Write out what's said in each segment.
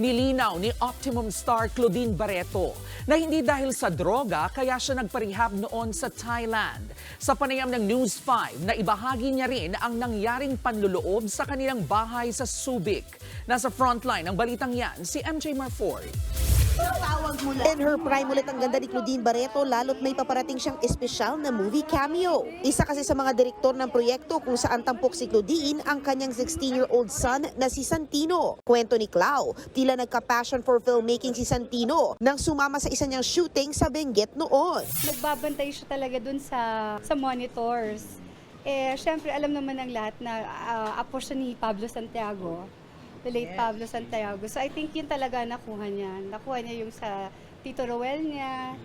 Nilinaw ni Optimum star Claudine Barreto na hindi dahil sa droga kaya siya nagparehab noon sa Thailand. Sa panayam ng News 5, na ibahagi niya rin ang nangyaring panluloob sa kanilang bahay sa Subic. Nasa frontline ng balitang yan si MJ Marford. In her prime ulit ang ganda ni Claudine Barreto lalo't may paparating siyang espesyal na movie cameo. Isa kasi sa mga direktor ng proyekto kung saan tampok si Claudine ang kanyang 16-year-old son na si Santino. Kwento ni Clau, tila nagka-passion for filmmaking si Santino nang sumama sa isa niyang shooting sa Benguet noon. nagbabantay siya talaga dun sa sa monitors. Eh, syempre, alam naman ng lahat na ah, apo siya ni Pablo Santiago, the late Pablo Santiago. So I think yun talaga nakuha niya. Nakuha niya yung sa Tito Roel niya,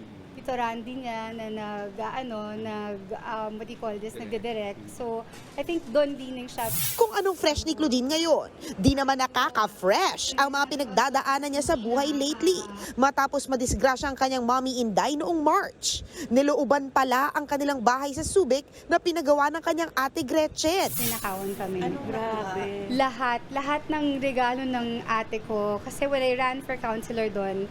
Tito Randy niya na nag, ano, nag, um, what do you call this, nagde-direct. So I think doon dining siya. Kung anong fresh ni Claudine ngayon, di naman nakaka-fresh ang mga pinagdadaanan niya sa buhay lately matapos madisgrasya ang kanyang mommy Inday noong March. Nilooban pala ang kanilang bahay sa Subic na pinagawa ng kanyang ate Gretchen. Ninakawan kami. Grabe. Lahat, lahat ng regalo ng ate ko, kasi when I ran for counselor doon,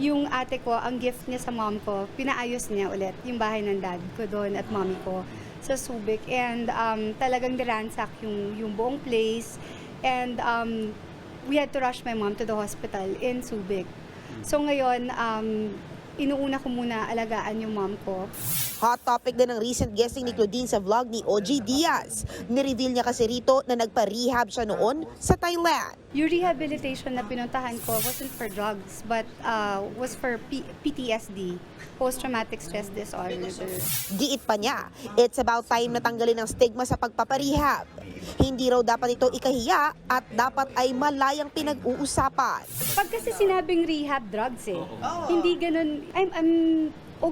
yung ate ko, ang gift niya sa mom ko, pinaayos niya ulit yung bahay ng dad ko doon at mommy ko sa Subic. And um, talagang niransak yung, yung buong place. And um, we had to rush my mom to the hospital in Subic. So ngayon, um, inuuna ko muna alagaan yung mom ko. Hot topic din ng recent guesting ni Claudine sa vlog ni OG Diaz. Nireveal niya kasi rito na nagpa-rehab siya noon sa Thailand. Yung rehabilitation na pinuntahan ko wasn't for drugs, but uh, was for P- PTSD, post-traumatic stress disorder. Giit pa niya, it's about time na tanggalin ang stigma sa pagpaparehab. Hindi raw dapat ito ikahiya at dapat ay malayang pinag-uusapan. Pag kasi sinabing rehab drugs eh, hindi ganun, I'm, I'm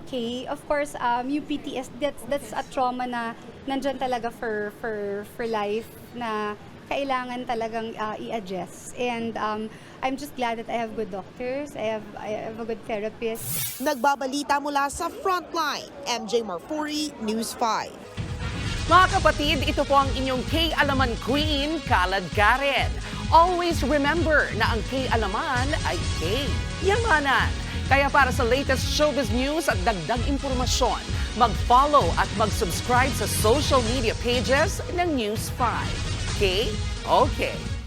okay. Of course, um, yung PTSD, that's, that's a trauma na nandyan talaga for, for, for life na kailangan talagang uh, i-address. And um, I'm just glad that I have good doctors, I have, I have a good therapist. Nagbabalita mula sa Frontline, MJ Marfuri, News 5. Mga kapatid, ito po ang inyong K-Alaman Queen, Kalad Karen. Always remember na ang K-Alaman ay K-Yamanan. Kaya para sa latest showbiz news at dagdag impormasyon, mag-follow at mag-subscribe sa social media pages ng News 5. K? Okay.